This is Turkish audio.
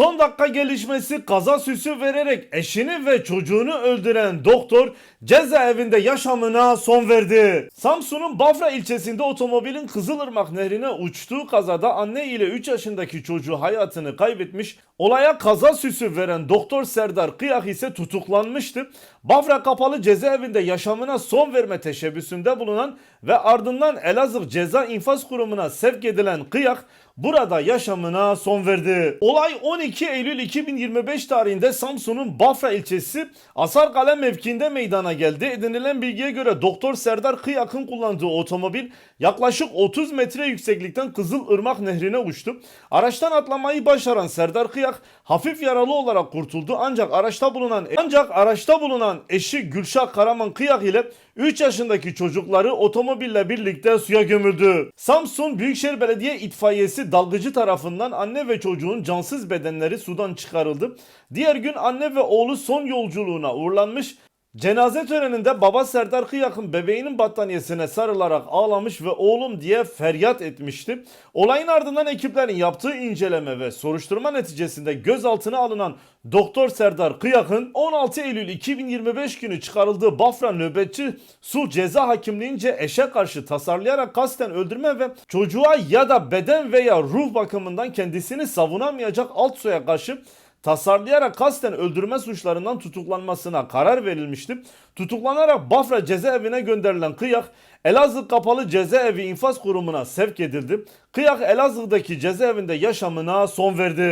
Son dakika gelişmesi kaza süsü vererek eşini ve çocuğunu öldüren doktor cezaevinde yaşamına son verdi. Samsun'un Bafra ilçesinde otomobilin Kızılırmak nehrine uçtuğu kazada anne ile 3 yaşındaki çocuğu hayatını kaybetmiş. Olaya kaza süsü veren doktor Serdar Kıyak ise tutuklanmıştı. Bafra kapalı cezaevinde yaşamına son verme teşebbüsünde bulunan ve ardından Elazığ Ceza İnfaz Kurumu'na sevk edilen Kıyak burada yaşamına son verdi. Olay 12 Eylül 2025 tarihinde Samsun'un Bafra ilçesi Asarkale mevkiinde meydana geldi. Edinilen bilgiye göre Doktor Serdar Kıyak'ın kullandığı otomobil yaklaşık 30 metre yükseklikten Kızılırmak nehrine uçtu. Araçtan atlamayı başaran Serdar Kıyak hafif yaralı olarak kurtuldu ancak araçta bulunan ancak araçta bulunan eşi Gülşah Karaman Kıyak ile 3 yaşındaki çocukları otomobille birlikte suya gömüldü. Samsun Büyükşehir Belediye İtfaiyesi dalgıcı tarafından anne ve çocuğun cansız bedenleri sudan çıkarıldı. Diğer gün anne ve oğlu son yolculuğuna uğurlanmış. Cenaze töreninde baba Serdar Kıyak'ın bebeğinin battaniyesine sarılarak ağlamış ve oğlum diye feryat etmişti. Olayın ardından ekiplerin yaptığı inceleme ve soruşturma neticesinde gözaltına alınan Doktor Serdar Kıyak'ın 16 Eylül 2025 günü çıkarıldığı Bafra nöbetçi sulh ceza hakimliğince eşe karşı tasarlayarak kasten öldürme ve çocuğa ya da beden veya ruh bakımından kendisini savunamayacak alt soya karşı tasarlayarak kasten öldürme suçlarından tutuklanmasına karar verilmişti. Tutuklanarak Bafra cezaevine gönderilen Kıyak, Elazığ Kapalı Cezaevi İnfaz Kurumu'na sevk edildi. Kıyak Elazığ'daki cezaevinde yaşamına son verdi.